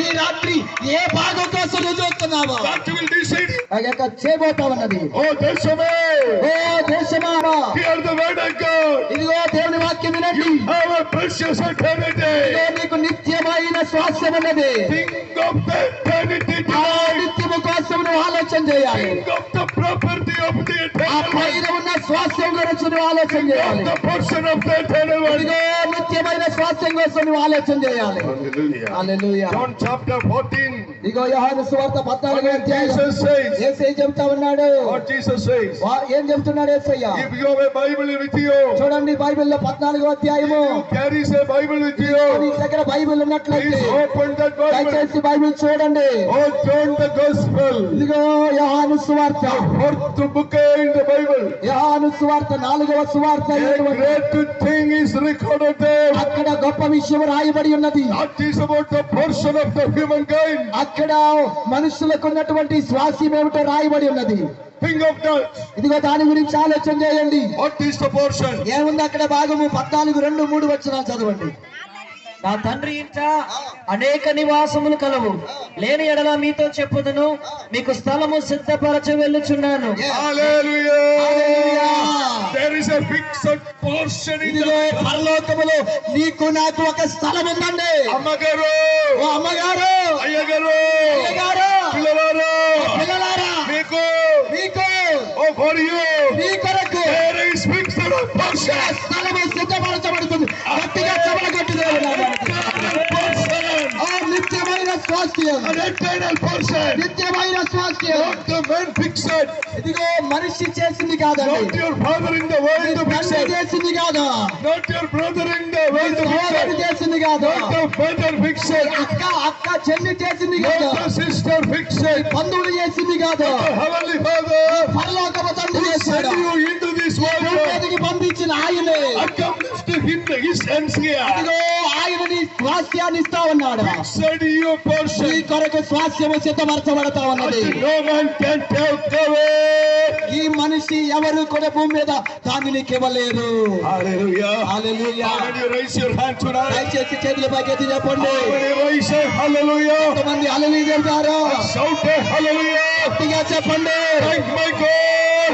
ఈ రాత్రి ఏ భాగం కోసం నువ్వు చూస్తున్నావా That will decide. ఆ యొక్క చేయబోతా ఉన్నది Oh, Deshame, oh దేశమా hear the word of God. ఇదిగో దేవుని వాక్యం వినండి Have a precious eternity. ఇదిగో నీకు నిత్యమైన స్వాస్థ్యం ఉన్నది Think of the eternity ఆ tonight. నిత్యము కోసం నువ్వు ఆలోచన చేయాలి Think of the property of the ఆ eternal ధైర్యమున్న స్వాస్థ్యం గురించి ఆలోచన చేయాలి. ముఖ్యమైన స్వాస్థ్యం కోసం ఆలోచన చేయాలి. ఇగో యోహాను సువార్త పద్నాలుగు అధ్యాయం. యేసే చెప్తా ఉన్నాడు. ఏం చెప్తున్నాడు యేసయ్య? బైబిల్ విత్ యు చూడండి బైబిల్లో పద్నాలుగు అధ్యాయము. Carries a Bible with you నీ దగ్గర బైబిల్ ఉన్నట్లయితే ఓపెన్ దట్ బైబిల్ దయచేసి బైబిల్ చూడండి. ఓ జాన్ ద గాస్పెల్ ఇగో యోహాను సువార్త. బుక్ సువార్త నాలుగవ సువార్త is recorded there. అక్కడ గొప్ప విషయం రాయబడి ఉన్నది That is about the portion of the humankind. అక్కడ మనుషులకు ఉన్నటువంటి స్వాస్యం ఏమిటో రాయబడి ఉన్నది Think of that. ఇదిగో దాని గురించి ఆలోచన చేయండి is the portion? ఏముంది అక్కడ భాగము పద్నాలుగు రెండు మూడు వచ్చిన చదవండి నా తండ్రి ఇంట అనేక నివాసములు కలవు. లేని ఎడల మీతో చెప్పుదును. మీకు స్థలము సిద్ధపరచ వెళ్ళుచున్నాను. పరలోకములో నీకు నాకు ఒక స్థలం ఉందండి. అమ్మగారు. ఓ అమ్మగారు. అయ్యగారు. అయ్యగారు. పిల్లవారు పిల్లలారా. మీకు. మీకు. ఓ ఫర్ యూ మీ కొరకు. స్థలము సిద్ధపరచబడుతుంది. గట్టిగా చెమల ఆ నిత్యమైన స్వాస్థ్యం an eternal portion నిత్యమైన స్వాస్థ్యం not the man fixed ఇదిగో మనిషి చేసింది కాదండి not your father in the world నీ తండ్రి fixed చేసింది కాదు not your brother in the world సోదరుడు fixed చేసింది కాదు not the father fixed అక్క అక్క చెల్లి చేసింది కాదు not the sister fixed బంధువులు చేసింది కాదు the heavenly father పరలోకపు తండ్రి చేశాడు send you into this world భూమికి పంపించిన ఆయనే and come lift him his hands here ఇదిగో ఆయన నీ స్వాస్థ్యాన్ని ఇస్తా ఉన్నాడు send you ఈ portion కొరకు స్వాస్థ్యము సిద్ధపరచబడతా ఉన్నది that no man can take away ఈ మనిషి ఎవరు కూడా భూమి మీద దాన్ని నీకు ఇవ్వలేరు hallelujah hallelujah. how many raise your hand tonight దయచేసి చేతుల పైకెత్తి చెప్పండి how many raise a hallelujah ఎంతమంది అలవి చెబుతారు shout a hallelujah గట్టిగా చెప్పండి thank my God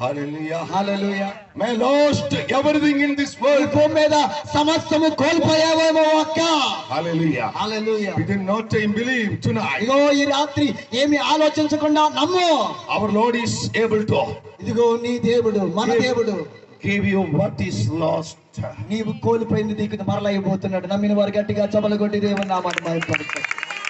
my lost everything in this world phone మీద సమస్తము కోల్పోయావేమో అక్క? Hallelujah hallelujah within no time believe tonight ఇగో ఈ రాత్రి ఏమి ఆలోచించకుండా నమ్ము. Our Lord is able to ఇదిగో నీ దేవుడు మన దేవుడు. Give you what is lost నీవు కోల్పోయింది దీకుని మరలైపోతున్నాడు నమ్మిన వారు గట్టిగా చెబలగొట్టి దేవుని నామాన్ని భయపడతాడు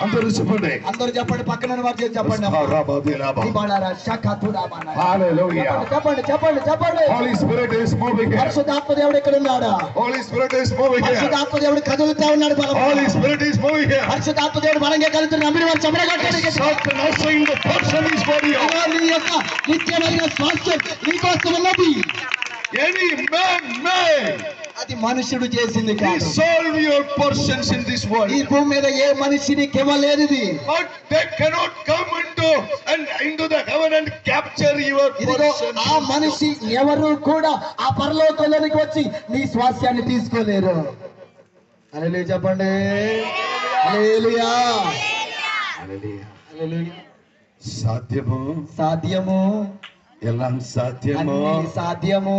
అందరూ చెప్పండి. అందరూ చెప్పండి పక్కన వారి చేసి చెప్పండి. అమ్మా. Rabadilaba. ఈ బాడారా, షకతురామన. hallelujah చెప్పండి చెప్పండి చెప్పండి. Holy spirit is moving here. పరిశుద్ధాత్మ దేవుడు ఇక్కడ ఉన్నాడా. Holy spirit is moving here. పరిశుద్ధాత్మ దేవుడు కదులుతా ఉన్నాడు బలం holy spirit is moving here. పరిశుద్ధాత్మ దేవుడు బలంగా కలుగుతున్న నమ్మిన వారు చెమరగట్టండి Satan ushering the portion is for you. నీ యొక్క నిత్యమైన స్వాస్థ్యం నీకోసం ఉన్నది. Any man may అది మనుషుడు చేసింది కాదు. resolve your portions in this world. ఈ భూమి మీద ఏ మనిషి నీకు ఇవ్వలేనిది but they cannot come into and into the heaven and capture your ఇదిగో ఆ మనిషి ఎవరు కూడా ఆ పరలోకంలోనికి వచ్చి నీ స్వాస్థ్యాన్ని తీసుకోలేరు. హల్లెలూయా చెప్పండి. హల్లెలూయా. హల్లెలూయా. సాధ్యము? సాధ్యము. ఎలా సాధ్యము? సాధ్యము.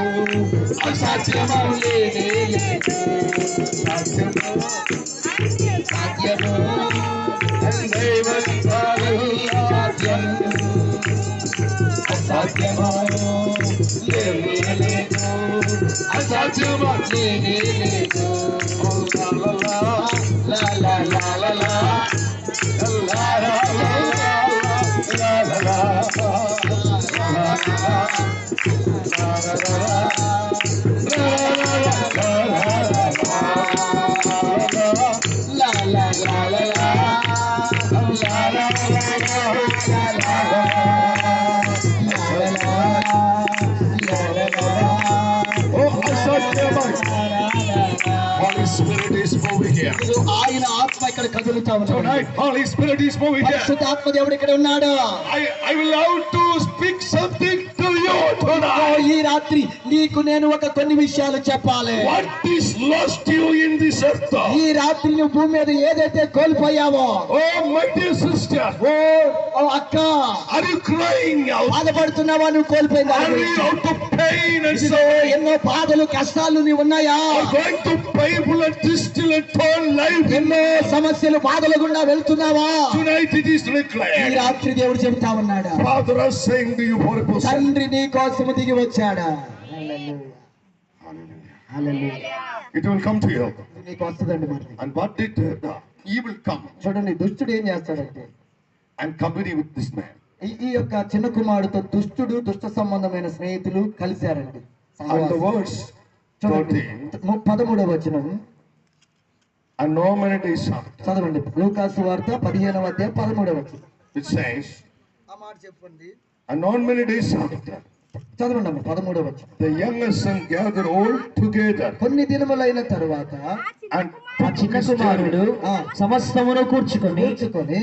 La la la la la la Holy Spirit is moving here. ఆయన ఆత్మ ఇక్కడ కదులుతా ఉన్నాడు Tonight, Holy Spirit is moving here. పరిశుద్ధ ఆత్మ దేవుడు ఇక్కడ ఉన్నాడు I, I will have to speak something to you oh, tonight. ఈ రాత్రి నీకు నేను ఒక కొన్ని విషయాలు చెప్పాలి. What is lost you in this earth ఈ రాత్రి నువ్వు భూమి మీద ఏదైతే కోల్పోయావో oh my dear sister oh oh అక్క. ఆర్ యు క్రైయింగ్ అవుట్ బాధపడుతున్నావా? నువ్వు కోల్పోయిన are you out of pain and so ఎన్నో బాధలు కష్టాలు నీ ఉన్నాయా? Going to Bible and distil and toll life ఎన్నో సమస్యలు బాధల గుండా వెళ్తున్నావా? టునైట్ ఇట్ ఇస్ ఈ రాత్రి దేవుడు చెప్తా ఉన్నాడు. Father saying to you for తండ్రి నీ కోసం దిగి వచ్చాడా. It will come to you నీకు వస్తుందండి మరి. అండ్ వాట్ డిడ్ ఈ విల్ కమ్ చూడండి దుష్టుడు ఏం చేస్తాడంటే and company with this man ఈ యొక్క చిన్న కుమారుడితో దుష్టుడు దుష్ట సంబంధమైన స్నేహితులు కలిశారండి ఫాఫ్ ద వర్డ్స్ చూడండి పదమూడవ వచ్చిన చదవండి లూకాసు వార్త పదిహేనవ అధ్యాయం పదమూడవ వచ్చిన చెప్పండి. చదవండి అమ్మ పదమూడవ the youngest son gathered all together కొన్ని దినములైన తరువాత ఆ చిన్న కుమారుడు సమస్తమును కూర్చుకొని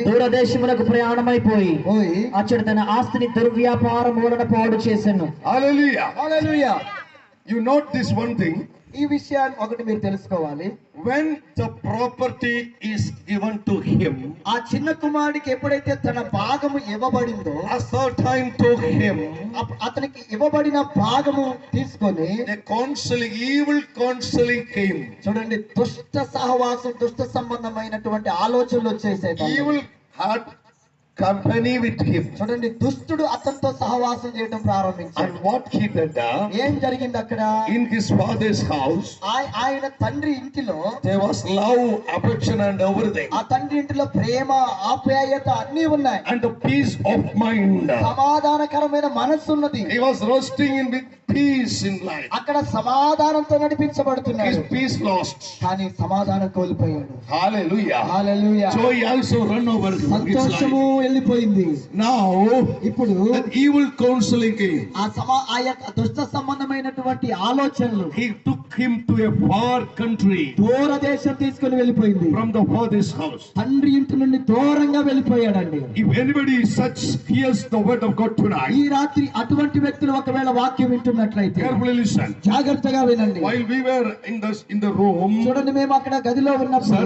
దూరదేశములకు ప్రయాణమైపోయి పోయి అచ్చడు తన ఆస్తిని దుర్వ్యాపారం వలన పాడు చేశాను hallelujah. Hallelujah You note this one thing. ఈ విషయాన్ని ఒకటి మీరు తెలుసుకోవాలి. When the property is given to him ఆ చిన్న కుమారుడికి ఎప్పుడైతే తన భాగము ఇవ్వబడిందో ఆ సర్ టైం టు హిమ్ అతనికి ఇవ్వబడిన భాగము తీసుకొని కౌన్సిలింగ్ ఈవిల్ కౌన్సిలింగ్ కేమ్ చూడండి దుష్ట సహవాసం దుష్ట సంబంధమైనటువంటి ఆలోచనలు వచ్చేసాయి evil heart company with him చూడండి దుష్టుడు అతనితో సహవాసం చేయడం ప్రారంభించాడు. అండ్ వాట్ హీ దట్ ఏం జరిగింది అక్కడ? ఇన్ హిస్ ఫాదర్స్ హౌస్ ఆయన తండ్రి ఇంటిలో there was love affection and everything ఆ తండ్రి ఇంటిలో ప్రేమ ఆప్యాయత అన్ని ఉన్నాయి. అండ్ పీస్ ఆఫ్ మైండ్ సమాధానకరమైన మనస్సు ఉన్నది. He was resting in with peace in life అక్కడ సమాధానంతో నడిపించబడుతున్నాడు. హిస్ పీస్ లాస్ట్ కానీ సమాధానం కోల్పోయాడు. Hallelujah hallelujah so he also run over సంతోషము వెళ్ళిపోయింది. నౌ ఇప్పుడు ఈవిల్ కౌన్సిలింగ్ ఆ సమా ఆ యొక్క దుష్ట సంబంధమైనటువంటి ఆలోచనలు he to him to a far country దూర దేశం తీసుకుని వెళ్ళిపోయింది from the father's house. తండ్రి ఇంటి నుండి దూరంగా వెళ్ళిపోయాడండి If anybody such hears the word of God ఈ tonight, రాత్రి అటువంటి వ్యక్తులు ఒకవేళ వాక్యం వింటున్నట్లయితే carefully listen. జాగ్రత్తగా వినండి While we were in the in the room, చూడండి మేము అక్కడ గదిలో ఉన్నప్పుడు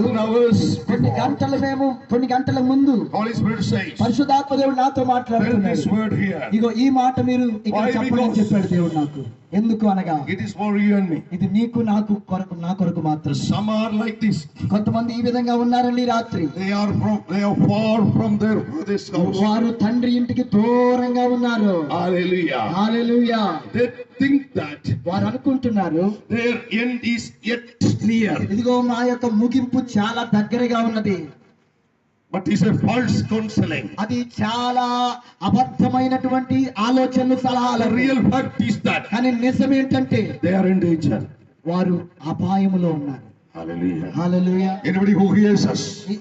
కొన్ని గంటలు మేము కొన్ని గంటల ముందు Holy Spirit says, పరిశుధాత్మ దేవుడు నాతో "Tell this మాట్లాడుతున్నాడు word here. ఇగో ఈ మాట మీరు ఇక్కడ Because- చెప్పాడు దేవుడు నాకు ఎందుకు అనగా? It is for you and me ఇది నీకు నాకు కొరకు నా కొరకు మాత్రం సమ్ ఆర్ లైక్ దిస్ కొంతమంది ఈ విధంగా ఉన్నారండి రాత్రి. They are from they are far from there this వారు తండ్రి ఇంటికి దూరంగా ఉన్నారు. Hallelujah hallelujah they think that వారు అనుకుంటున్నారు their end is yet near ఇదిగో నా యొక్క ముగింపు చాలా దగ్గరగా ఉన్నది. But is a false counselling అది చాలా అబద్ధమైనటువంటి ఆలోచనలు సలహాలు. రియల్ ఫ్యాక్ట్ ఇస్ దట్ కానీ నిజం ఏంటంటే దే ఆర్ ఇన్ డేంజర్ వారు అపాయములో ఉన్నారు.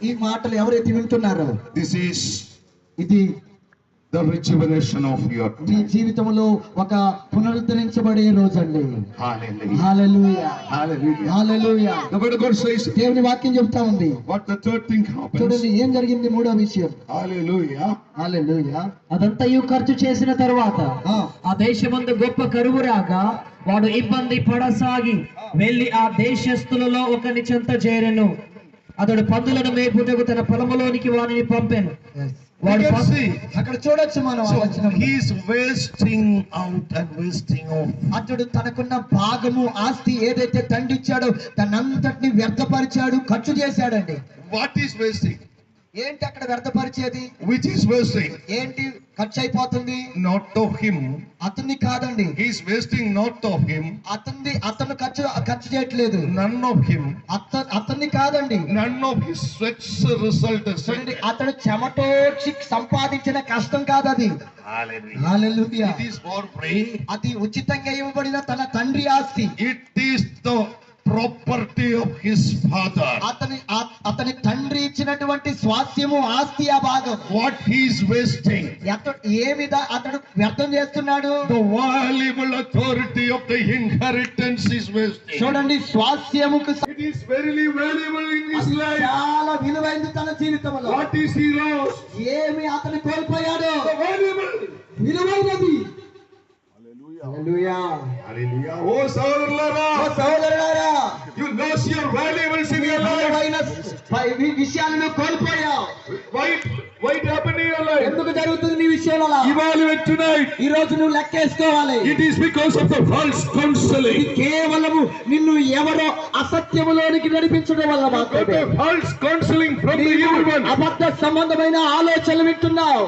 ఈ మాటలు ఎవరైతే వింటున్నారో దిస్ ఈస్ ఇది the rejuvenation of your మీ జీవితంలో ఒక పునరుద్ధరించబడే రోజండి. Hallelujah. Hallelujah Hallelujah. Hallelujah The word of God says, దేవుని వాక్యం చెప్తా ఉంది. What the third thing happens. చూడండి ఏం జరిగింది మూడో విషయం? Hallelujah. హల్లెలూయా అదంతయు ఖర్చు చేసిన తరువాత ఆ, దేశమందు గొప్ప కరువు రాగా వాడు ఇబ్బంది పడసాగి వెళ్ళి ఆ దేశస్థులలో ఒకని చెంత చేరెను. అతడు పందులను మేపుటకు తన పొలములోనికి వానిని పంపాను. వాడు. అక్కడ చూడొచ్చు మనం ఆ So వచనం. he is wasting out and wasting off. అతడు తనకున్న భాగము ఆస్తి ఏదైతే తండ్రి ఇచ్చాడో తనంతటిని వ్యర్థపరిచాడు ఖర్చు చేశాడండి What is wasting? ఏంటి అక్కడ వ్యర్థపరిచేది Which is wasting? ఏంటి ఖర్చు అయిపోతుంది Not of him. అతన్ని కాదండి He is wasting not of him. అతన్ని అతను ఖర్చు ఖర్చు చేయట్లేదు None of him. అత అతన్ని కాదండి None of his sweat's result is చూడండి అతడు చెమటోడ్చి సంపాదించిన కష్టం కాదు అది. అది ఉచితంగా ఇవ్వబడిన తన తండ్రి ఆస్తి It is the property of his father అతని అతని తండ్రి ఇచ్చినటువంటి స్వాస్థ్యము ఆస్తి ఆ భాగం. వాట్ హీస్ వేస్టింగ్ అతడు ఏ విధ అతడు వ్యర్థం చేస్తున్నాడు? The valuable authority of the inheritance is wasting చూడండి స్వాస్థ్యము ఇట్ ఇస్ వెరీలీ చాలా విలువైంది తన జీవితంలో. ఏమి అతను కోల్పోయాడు? విలువైనది. Hallelujah. Hallelujah! Oh, Saul, oh, you lost your valuables in your life. వి- విషయాలను కోల్పోయావు in your life? ఎందుకు జరుగుతుంది నీ విషయాలు. ఈ రోజు నువ్వు లెక్కేసుకోవాలి because of the false counseling. ఇది కేవలము నిన్ను ఎవరో అసత్యములోనికి నడిపించడం వల్ల మాత్రమే the evil one. అబద్ధ సంబంధమైన ఆలోచనలు వింటున్నావు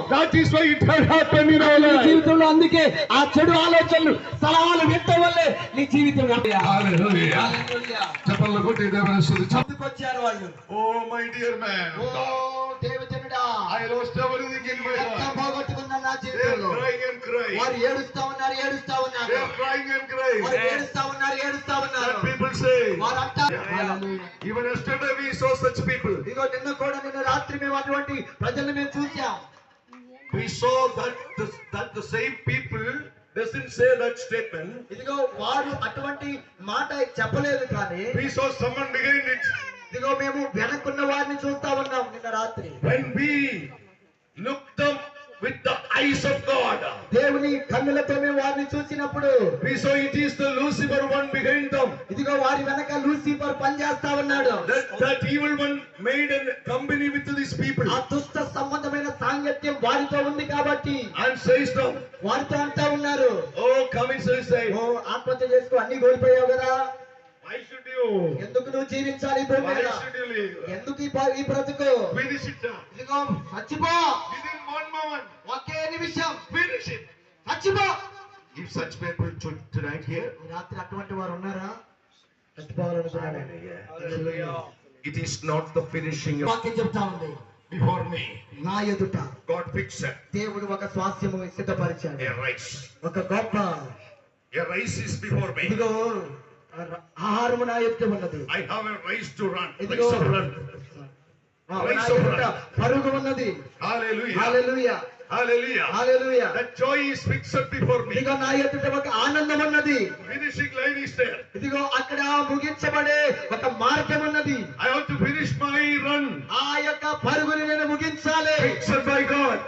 our నీ life. జీవితంలో అందుకే ఆ చెడు ఆలోచనలు సలహాలు వింటం వల్లే నీ జీవితం కొట్టి దేవుని స్తుతి. వచ్చారు వాళ్ళు Oh, my dear man. Oh దేవజనుడా I lost everything in my ఎంత life. పోగొట్టుకున్నా నా They are జీవితంలో crying and crying. వారు ఏడుస్తా ఉన్నారు ఏడుస్తా They ఉన్నారు are crying and crying. వారు ఏడుస్తా ఉన్నారు ఏడుస్తా ఉన్నారు And people say, వారు అంటారు "హల్లెలూయా." even yesterday we saw such people. ఇదిగో నిన్న కూడా నిన్న రాత్రి మేము అటువంటి ప్రజల్ని మేము చూసాం We saw that the, that the same people doesn't say that statement. ఇదిగో వారు అటువంటి మాట చెప్పలేదు కానీ We saw someone behind it. ఇదిగో మేము వెనక్కున్న వారిని చూస్తా ఉన్నాం నిన్న రాత్రి When we look them with the eyes of God, దేవుని కన్నులతో మేము వారిని చూసినప్పుడు we saw it is the Lucifer one behind them. ఇదిగో వారి వెనక లూసిఫర్ పనిచేస్తా ఉన్నాడు That, that evil one made a company with these people ఆ దుష్ట సంబంధమైన సాంగత్యం వారితో ఉంది కాబట్టి and says them, వారితో అంటా ఉన్నారు Oh, come in suicide. ఓ ఆత్మహత్య చేసుకో అన్ని కోల్పోయావు కదా? ఎందుకు నువ్వు జీవించాలి ఎందుకు ఈ బ్రతుకు? ఒకే నిమిషం. రాత్రి అటువంటి వారు ఉన్నారా? It is not the finishing of fix దేవుడు ఒక స్వాస్థ్యము సిద్ధపరిచాడు. ఒక గొప్ప పరుగు ఉన్నది ఆనందం ఉన్నది ఇదిగో. అక్కడ ముగించబడే ఒక మార్గం ఉన్నది ఆ యొక్క పరుగుని నేను ముగించాలి.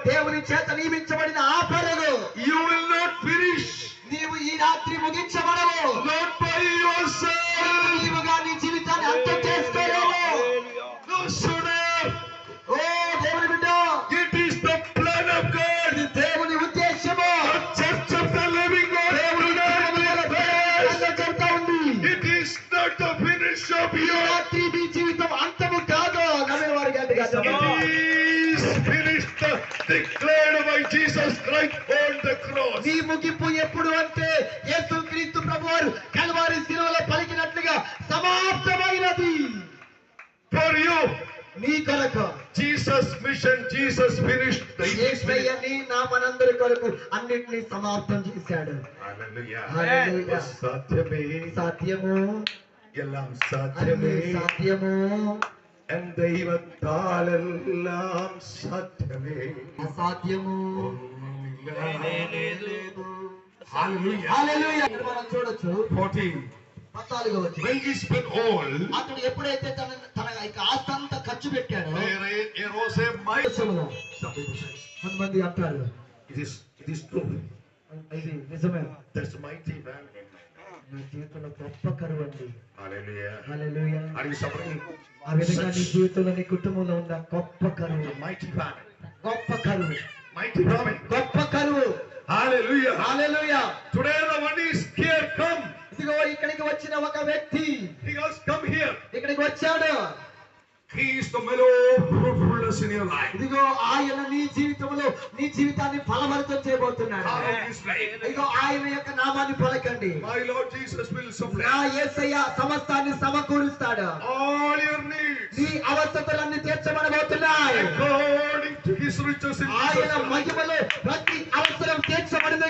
దేవుని చేత నియమించబడిన ఆ పరుగు the cross. నీ ముగింపు ఎప్పుడు అంటే యేసు క్రీస్తు ప్రభు వారు కల్వారి శిలువలో పలికినట్లుగా సమాప్తమైనది For you. నీ కొరకు Jesus mission. Jesus finished. The యేసయ్యని నా మనందరి కొరకు అన్నిటినీ సమాప్తం చేశాడు Hallelujah. Hallelujah. సాధ్యమే సాధ్యము എല്ലാം అన్ని സാധ്യമേ సాధ్యము എൻ ദൈവത്താലെല്ലാം സാധ്യമേ అసాధ్యము మనం చూడొచ్చు 14. పద్నాలుగో వచ్చి When he spent all, అతడు ఎప్పుడైతే తన తన యొక్క ఆస్తి అంతా ఖర్చు పెట్టాడో కొంతమంది అంటారు it is, it is true. ఇది నిజమే That's a mighty man. నా జీవితంలో గొప్ప కరువు అండి Hallelujah. Hallelujah Are you suffering? ఆ విధంగా నీ జీవితంలో నీ కుటుంబంలో ఉన్న గొప్ప కరువు A mighty man. గొప్ప కరువు. గొప్ప కరువు Today the one is here. Come. ఇదిగో ఇక్కడికి వచ్చిన ఒక వ్యక్తి. ఇక్కడికి వచ్చాడు He is the mellow fruitfulness in your life. ఇదిగో ఆయన నీ జీవితంలో నీ జీవితాన్ని ఫలభరితం చేయబోతున్నాడు? ఇదిగో ఆయన యొక్క నామాన్ని పలకండి My Lord Jesus will నా supply యేసయ్య సమస్తాన్ని సమకూరుస్తాడు all your needs నీ అవస్థలన్నీ తీర్చబడబోతున్నాయి according to his riches in ఆయన. మహిమలో ప్రతి అవసరం తీర్చబడింది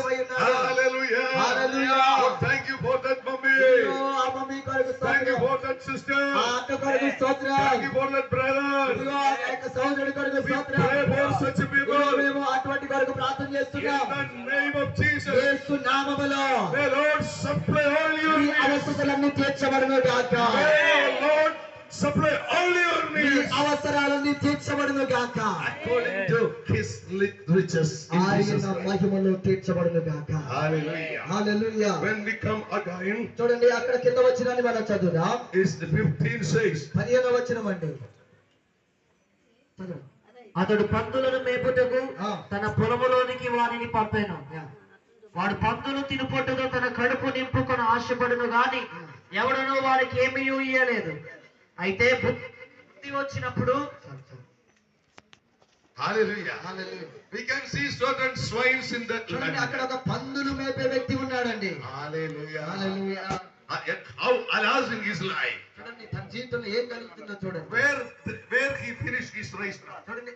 సహోదరుడి కొరకు. మేము అటువంటి కొరకు ప్రార్థన చేస్తున్నాం నామములో. అవసరాలన్నీ తీర్చబడును గాక. అవసరాలన్నీ తీర్చబడును గాక his riches in Jesus ఆయన Christ. మహిమలో తీర్చబడును గాక Hallelujah. Hallelujah When we come again, చూడండి అక్కడ కింద వచ్చినాన్ని మనం చదువుదాం is the 15 says, పదిహేను వచ్చిన అండి అతడు పందులను మేపుటకు. తన పొలములోనికి వారిని పంపాను. వాడు పందులు తినుపట్టుగా తన కడుపు నింపుకొని ఆశపడును గాని ఎవడనూ వారికి ఏమీ ఇయ్యలేదు అయితే బుద్ధి వచ్చినప్పుడు. హల్లెలూయా. అక్కడ ఒక పందులు మేపే వ్యక్తి ఉన్నాడండి. Uh, How alas in his life, చూడండి తన జీవితంలో ఏం కలుగుతుందో చూడండి where where he finished his race now. చూడండి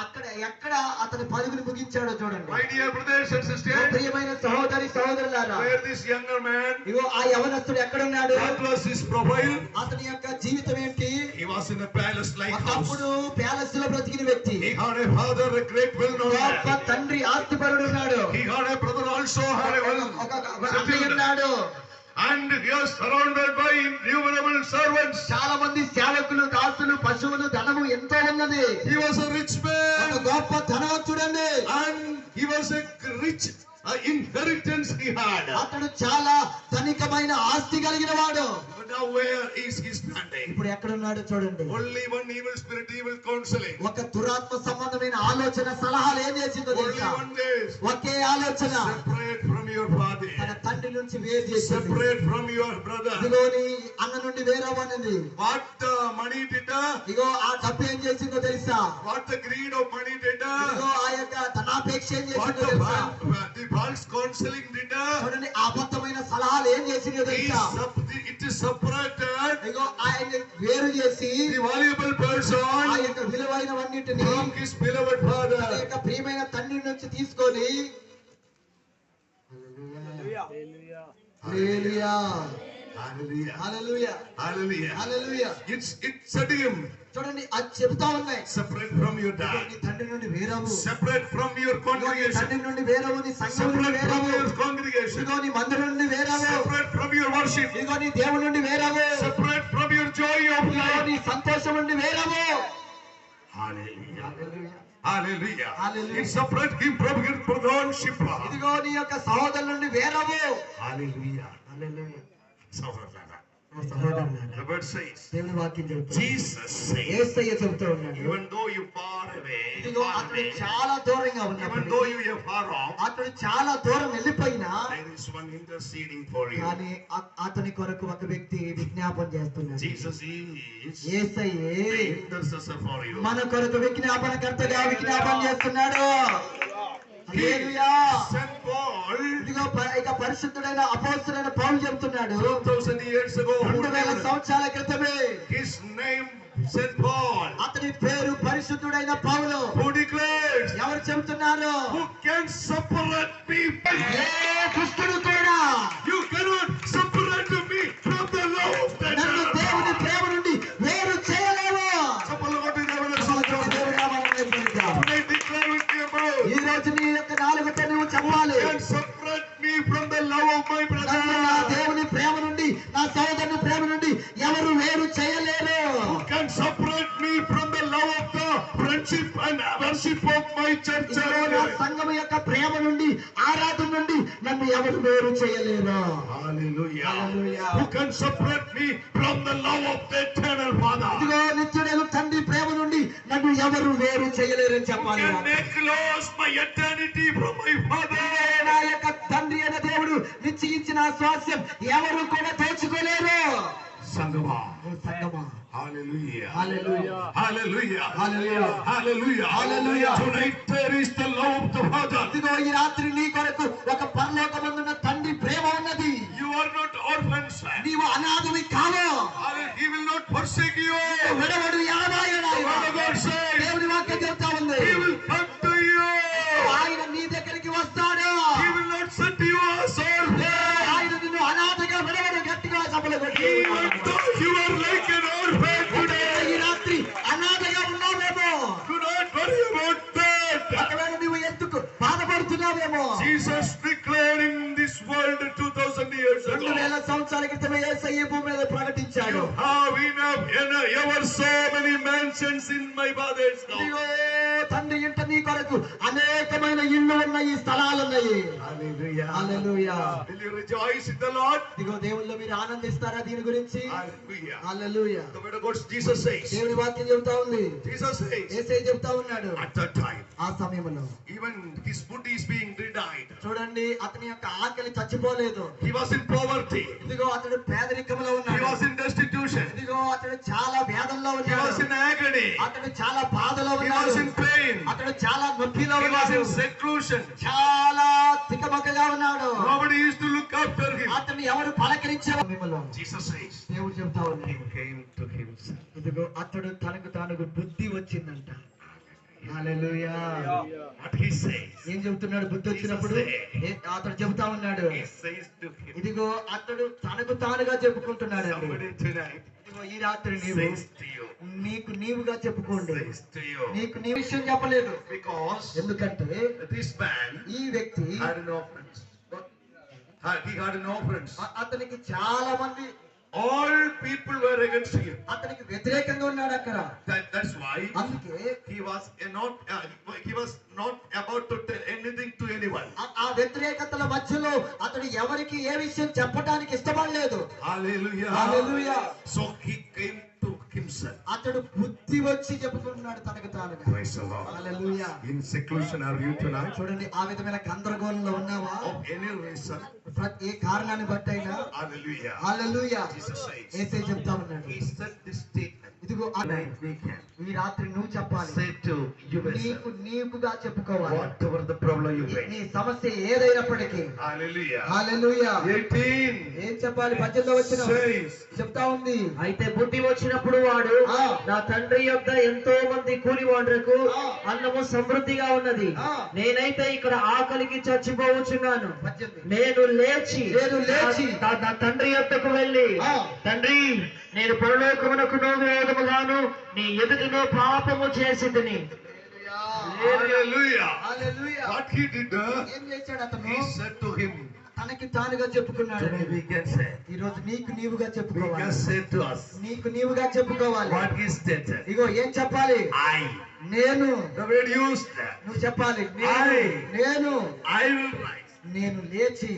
అక్కడ ఎక్కడ అతని పరుగుని ముగించాడో చూడండి My dear brothers and oh sisters, ప్రియమైన సహోదరి సహోదరులారా where this younger man, ఇగో ఆ యవనస్తుడు ఎక్కడున్నాడు what was his profile? అతని యొక్క జీవితం ఏంటి He was in a palace-like house. ఒకప్పుడు ప్యాలెస్లో బ్రతికిన వ్యక్తి He had a father, a great well-known గొప్ప man. తండ్రి ఆస్తిపరుడు ఉన్నాడు He had a brother also, had a well ఒక అన్నయ్య. ఉన్నాడు and surrounded by innumerable servants చాలా మంది సేవకులు దాసులు పశువులు ధనము ఎంతో ఉన్నది. He was a rich man గొప్ప ధనవంతుడండి and he was a rich inheritance he had అతడు చాలా ధనికమైన ఆస్తి కలిగిన వాడు. Now where is he standing? ఇప్పుడు ఎక్కడున్నాడు చూడండి Only one evil spirit, evil counseling. ఒక దురాత్మ సంబంధమైన ఆలోచన సలహాలు ఏం చేసిందో Only తెలుసా one days. ఒకే ఆలోచన Separate from your father. తన తండ్రి నుంచి వేరు చేసింది Separate from your brother. ఇదిగో నీ అన్న నుండి వేరవన్నది What the money did, uh, ఇదిగో ఆ డబ్బు ఏం చేసిందో తెలుసా what the greed of money did, uh, ఇదిగో ఆ యొక్క ధనాపేక్ష ఏం చేసిందో తెలుసా the false counseling did, uh, చూడండి అబద్ధమైన సలహాలు ఏం చేసిందో తెలుసా it is separated ఇదిగో ఆయన వేరు చేసి the valuable ఆ person యొక్క విలువైనవన్నిటిని from his beloved తన father. యొక్క ప్రియమైన తండ్రి నుంచి తీసుకొని హల్లెలూయా. చూడండి అది చెబుతా ఉన్నాయి. సెపరేట్ ఫ్రమ్ యువర్ డాడ్ నీ తండ్రి నుండి వేరవు. సెపరేట్ ఫ్రమ్ యువర్ కాంగ్రిగేషన్ నీ తండ్రి నుండి వేరవు నీ సంఘం నుండి వేరవు. యువర్ కాంగ్రిగేషన్ ఇదో నీ మందిరం నుండి వేరవు. సెపరేట్ ఫ్రమ్ యువర్ వర్షిప్ ఇదిగోని నీ నుండి వేరవు. Separate from your joy of life నీ సంతోషం నుండి వేరవు. Hallelujah hallelujah Hallelujah. Hallelujah. It's separate him from his brother and sister. Hallelujah. Hallelujah. అతని కొరకు ఒక వ్యక్తి విజ్ఞాపన చేస్తున్నాడు. మన కొరకు విజ్ఞాపన కర్తగా విజ్ఞాపన చేస్తున్నాడు. ఇక పరిశుద్ధుడైన అపోస్తుడైన పౌలు చెబుతున్నాడు 2000 years ago, who రెండు వేల సంవత్సరాల క్రితమే his name St. Paul, అతని పేరు పరిశుద్ధుడైన పౌలు who declares, ఎవరు చెబుతున్నారు Who can separate me? ఏ దుష్టుడు కూడా You cannot separate me from the love of the నన్ను దేవుని Lord. ప్రేమ నుండి వేరు చేయలేవు చప్పట్లు కొట్టి దేవుని దేవుని స్తుతిద్దాం. నామాన్ని కీర్తిద్దాం. Today declare with your mouth, ఈ రోజు నీ యొక్క నాలుగుతో నువ్వు చెప్పాలి can separate me from the love of my నన్ను నా brother. దేవుని ప్రేమ నుండి నా సోదరుని ప్రేమ నుండి ఎవరు వేరు చేయలేరు సంఘం యొక్క ప్రేమ నుండి ఆరాధన నుండి నన్ను ఎవరు వేరు చేయలేరు. తండ్రి ప్రేమ నుండి నన్ను ఎవరు వేరు చేయలేరు అని చెప్పాలి నా యొక్క తండ్రి అయిన దేవుడు నిశ్చయించిన స్వాస్యం ఎవరు కూడా తెచ్చుకోలేరు. సంగమా సంగమా Hallelujah. Hallelujah Hallelujah. Hallelujah. Hallelujah. Hallelujah. Tonight there is the love of the Father. ఇదిగో ఈ రాత్రి నీ కొరకు ఒక పరలోకమందున్న తండ్రి ప్రేమ ఉన్నది You are not orphans. నీవు అనాథవి కావు Hallelujah. He will not forsake you. విడవడు ఆయన. God says, ఈ భూమి మీద ప్రకటించాడు You have enough, enough, ever so many అనేకమైన ఇళ్ళు ఉన్నాయి స్థలాలు ఉన్నాయి? ఇదిగో మీరు ఆనందిస్తారా దీని గురించి దేవుని వాక్యం చెబుతా ఉంది చెబుతా ఉన్నాడు ఆ సమయంలో even his food is being denied. చూడండి అతని యొక్క ఆకలి చచ్చిపోలేదు He was in poverty. ఇదిగో అతడు పేదరికంలో ఉన్నాడు was in destitution. ఇదిగో అతడు చాలా వేదంలో ఉన్నాడు in agony. అతడు చాలా బాధలో He was ఉన్నాడు in pain. అతడు చాలా ఉన్నాడు. చాలా తికమకగా ఉన్నాడు. అతన్ని ఎవరు మిమ్మల్ని దేవుడు చెప్తా ఉన్నాడు. ఇదిగో అతడు తనకు తానుకు బుద్ధి వచ్చిందంట. హల్లెలూయా ఏం చెబుతున్నాడు? బుద్ధి వచ్చినప్పుడు? ఏ- అతడు చెబుతా ఉన్నాడు. ఇదిగో అతడు తనకు తానుగా చెప్పుకుంటున్నాడు ఈ రాత్రి నీకు నీవుగా చెప్పుకోండి. నీకు నీ విషయం చెప్పలేదు. బికాస్ ఎందుకంటే దిస్ మ్యాన్ ఈ వ్యక్తి అతనికి చాలా మంది All people were against him. అతనికి వ్యతిరేకంగా ఉన్నాడు అక్కడ That, that's why అందుకే he was uh, not uh, he was not about to tell anything to anyone. ఆ- వ్యతిరేకతల మధ్యలో అతడు ఎవరికి ఏ విషయం చెప్పడానికి ఇష్టపడలేదు Hallelujah. Hallelujah. So he came to himself. అతడు వచ్చి వచ్చి చెబుతున్నాడు తనకు తానుగా. చూడండి ఆ విధమైన గందరగోళంలో ఉన్నావా? ఏ కారణాన్ని బట్టి అయినా చెప్తా ఉన్నాడు. ఇదిగో ఈ రాత్రి నువ్వు చెప్పాలి. నీకు నీకుగా చెప్పుకోవాలి. నీ- సమస్య ఏదైనప్పటికీ. Hallelujah. హల్లెలూయా 18 ఏం చెప్పాలి? పద్యంలో వచ్చిన says, చెప్తా ఉంది. అయితే బుద్ధి వచ్చినప్పుడు వాడు. నా తండ్రి యొక్క ఎంతో మంది కూలివాండ్రకు ఆ. అన్నము సమృద్ధిగా ఉన్నది. నేనైతే ఇక్కడ ఆకలికి చచ్చిపోవచ్చున్నాను. నేను లేచి నేను లేచి నా- తండ్రి యొద్దకు వెళ్ళి. తండ్రి నేను పరలోకమునకు విరోధముగాను నీ ఎదుటను పాపము చేసి తిని Hallelujah. Hallelujah. What he did, ఏం చేశాడు అతను? He said to him, తనకి తానుగా చెప్పుకున్నాడు. Today we can say, ఈ రోజు నీకు నీవుగా we చెప్పుకోవాలి. can say to us, నీకు నీవుగా చెప్పుకోవాలి. what he stated. ఇగో ఏం చెప్పాలి? I. నేను. The word used, నువ్వు చెప్పాలి. నేను. I. నేను. I will rise. నేను లేచి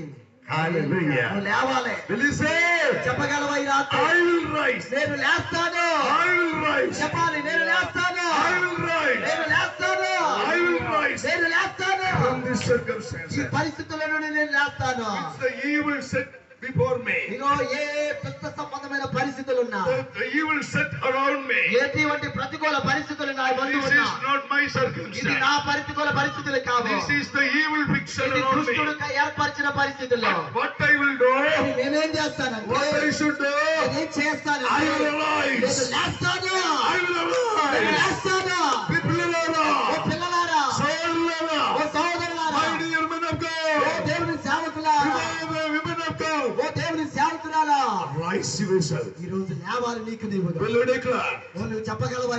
Hallelujah. నువ్వు లేవాలి Will you say, చెప్పగలవా ఈ రాత్రి I will rise. నేను లేస్తాను I will rise. చెప్పాలి నేను లేస్తాను I will rise. నేను లేస్తాను I will rise. నేను లేస్తాను From this ఈ circumstance. పరిస్థితుల నుండి నేను లేస్తాను It's the evil set before me. ఇగో ఏ దుష్ట సంబంధమైన పరిస్థితులు ఉన్నా The, the evil set around me. ఎటువంటి ప్రతికూల పరిస్థితులు నా ముందు This ఉన్నా is not my ఇది circumstance. నా ప్రతికూల పరిస్థితులు కావు This is the evil picture ఇది around me. దుష్టుడు ఏర్పరిచిన పరిస్థితుల్లో What I will do, నేనేం చేస్తానంటే what I should do, నేనేం చేస్తాను I will నేను arise. లేస్తాను I will నేను arise. లేస్తాను Yourself. ఈ రోజు లేవాలి నీకు you declare? ఓ నువ్వు చెప్పగలవా.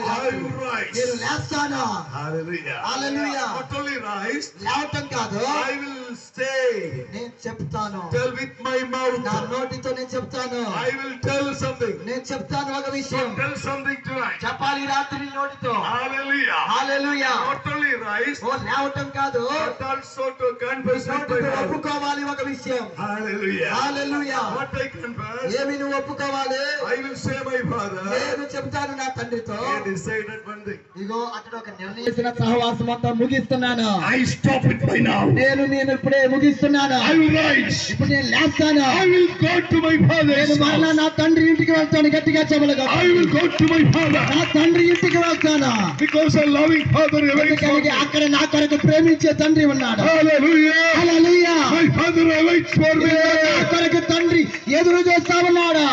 నేను లేస్తాను Hallelujah. Hallelujah. Not only rise, లేవటం కాదు I will say, నేను చెప్తాను tell with my mouth. నా నోటితో నేను చెప్తాను I will tell something. నేను చెప్తాను ఒక విషయం Tell something tonight. చెప్పాలి రాత్రి నోటితో Hallelujah. Hallelujah Not only rise, ఓ లేవటం కాదు but also to confess నోటితో. ఒప్పుకోవాలి ఒక విషయం Hallelujah. Hallelujah What I confess, ఏమి నువ్వు ఒప్పుకోవాలి I will say my father. నేను చెప్తాను నా తండ్రితో He decided one thing. ఇగో అతడు ఒక నిర్ణయించిన సహవాసం అంతా ముగిస్తున్నాను I stop it by now. నేను నేను ఇప్పుడే ముగిస్తున్నాను. ఐ విల్ రైజ్ ఇప్పుడు నేను లేస్తాను. I will go to my father నేను మరలా నా తండ్రి ఇంటికి వెళ్తాను గట్టిగా చెప్పలగా I will go to my father నా తండ్రి ఇంటికి వెళ్తాను. బికాజ్ ఐ లవింగ్ ఫాదర్ ఎవరికి అక్కడ నా కొరకు ప్రేమించే తండ్రి ఉన్నాడు. Hallelujah hallelujah my father awaits for me నా కొరకు తండ్రి ఎదురు చేస్తా ఉన్నాడా.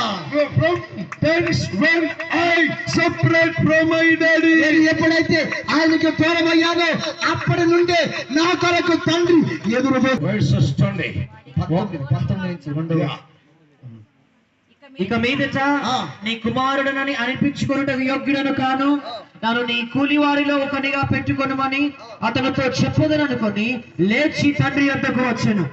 Thence when I separate from my daddy. నేను ఎప్పుడైతే ఆయనకి దూరం అయ్యానో అప్పటి నుండే నా కొరకు తండ్రి ఎదురు చూ- Verses 20. పంతొమ్మిది పంతొమ్మిది నుంచి రెండవ ఇక మీదట ఆ. నీ కుమారుడనని అనిపించుకున్నటకు యోగ్యుడను కాను నన్ను నీ కూలివారిలో ఒకనిగా పెట్టుకొనమని అతనితో చెప్పదననుకొని లేచి తండ్రి యొద్దకు వచ్చాను.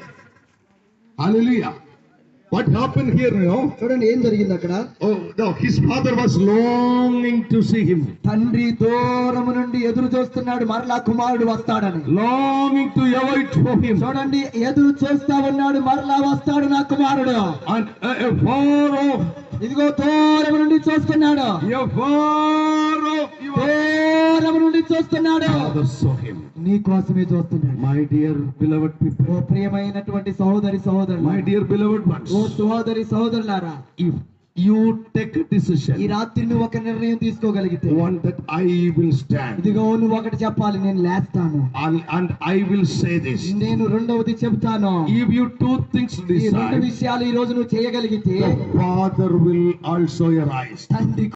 What happened here now? చూడండి ఏం జరిగింది అక్కడ Oh, no, his father was longing to see him. తండ్రి దూరము నుండి ఎదురు చూస్తున్నాడు మరలా కుమారుడు వస్తాడని Longing to await for him. చూడండి ఎదురు చూస్తా ఉన్నాడు మరలా వస్తాడు నా కుమారుడు And uh, uh, far off, ఇదిగో దూరం నుండి చూస్తున్నాడు your దూరం నుండి చూస్తున్నాడు. నీ కోసమే చూస్తున్నాడు My dear beloved people, ఓ ప్రియమైనటువంటి సహోదరి my dear beloved ones, ఓ సహోదరి సహోదరులారా you take a ఈ రాత్రి నువ్వు ఒక నిర్ణయం తీసుకోగలిగితే one that I will stand, ఇదిగో నువ్వు ఒకటి చెప్పాలి నేను లేస్తాను and I will say this. నేను రెండవది చెప్తాను If you two things ఈ రెండు విషయాలు ఈ రోజు నువ్వు చేయగలిగితే father will also arise. తండ్రి